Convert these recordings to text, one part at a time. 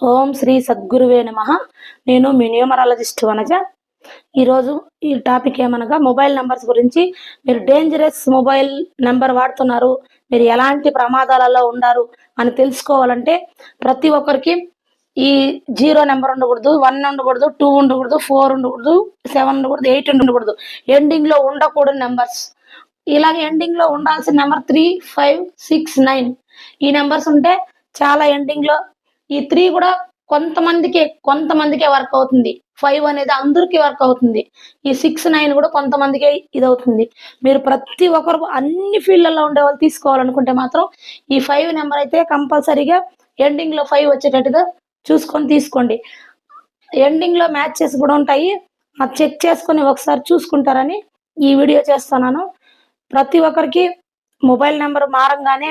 ఓం శ్రీ సద్గురువే నమ. నేను మీ న్యూమరాలజిస్ట్ వనజ. ఈరోజు ఈ టాపిక్ ఏమనగా మొబైల్ నెంబర్స్ గురించి. మీరు డేంజరస్ మొబైల్ నెంబర్ వాడుతున్నారు. మీరు ఎలాంటి ప్రమాదాలలో ఉండారు అని తెలుసుకోవాలంటే ప్రతి ఒక్కరికి ఈ జీరో నెంబర్ ఉండకూడదు వన్ ఉండకూడదు టూ ఉండకూడదు ఫోర్ ఉండకూడదు సెవెన్ ఉండకూడదు ఎయిట్ ఉండకూడదు. ఎండింగ్లో ఉండకూడదు నెంబర్స్. ఇలాగ ఎండింగ్లో ఉండాల్సిన number three five six nine. ఈ నెంబర్స్ ఉంటే చాలా ఎండింగ్లో ఈ త్రీ కూడా కొంతమందికి కొంతమందికే వర్క్ అవుతుంది. ఫైవ్ అనేది అందరికీ వర్క్ అవుతుంది. ఈ సిక్స్ నైన్ కూడా కొంతమందికే ఇది అవుతుంది మీరు ప్రతి ఒక్కరు అన్ని ఫీల్డ్లలో ఉండే వాళ్ళు తీసుకోవాలనుకుంటే మాత్రం ఈ ఫైవ్ నెంబర్ అయితే కంపల్సరీగా ఎండింగ్లో ఫైవ్ వచ్చేటట్టుగా చూసుకొని తీసుకోండి. ఎండింగ్లో మ్యాచెస్ కూడా ఉంటాయి. అది చెక్ చేసుకొని ఒకసారి చూసుకుంటారని ఈ వీడియో చేస్తున్నాను. ప్రతి ఒక్కరికి మొబైల్ నెంబర్ మారంగానే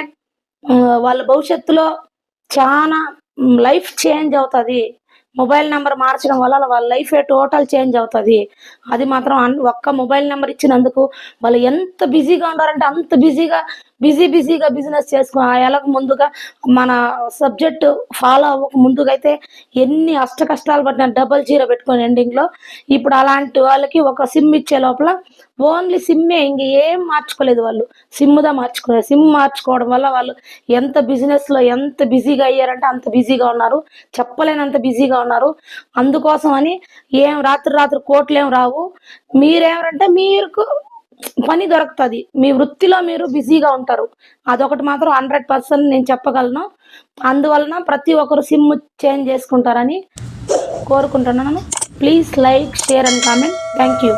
వాళ్ళ భవిష్యత్తులో చాలా లైఫ్ చేంజ్ అవుతుంది. మొబైల్ నెంబర్ మార్చడం వల్ల వాళ్ళ లైఫ్ టోటల్ చేంజ్ అవుతుంది. అది మాత్రం అన్- ఒక్క మొబైల్ నెంబర్ ఇచ్చినందుకు వాళ్ళు ఎంత బిజీగా ఉన్నారంటే అంత బిజీగా బిజీ బిజీగా బిజినెస్ చేసుకో ఎలాగ ముందుగా మన సబ్జెక్ట్ ఫాలో అవ్వక ముందుగా అయితే ఎన్ని అష్ట కష్టాలు పడిన డబల్ జీరో పెట్టుకొని ఎండింగ్లో ఇప్పుడు అలాంటి వాళ్ళకి ఒక సిమ్ ఇచ్చే లోపల ఓన్లీ సిమ్మే ఇంక ఏం మార్చుకోలేదు వాళ్ళు. సిమ్దా మార్చుకోలేదు సిమ్ మార్చుకోవడం వల్ల వాళ్ళు ఎంత బిజినెస్లో ఎంత బిజీగా అయ్యారంటే అంత బిజీగా ఉన్నారు. చెప్పలేనంత బిజీగా ఉన్నారు. అందుకోసం అని ఏం రాత్రి రాత్రి కోట్లు ఏం రావు. మీరేమంటే మీకు పని దొరుకుతుంది. మీ వృత్తిలో మీరు బిజీగా ఉంటారు. అదొకటి మాత్రం హండ్రెడ్ పర్సెంట్ నేను చెప్పగలను. అందువలన ప్రతి ఒక్కరు సిమ్ చేంజ్ చేసుకుంటారని కోరుకుంటున్నాను. Please like share and comment. Thank you.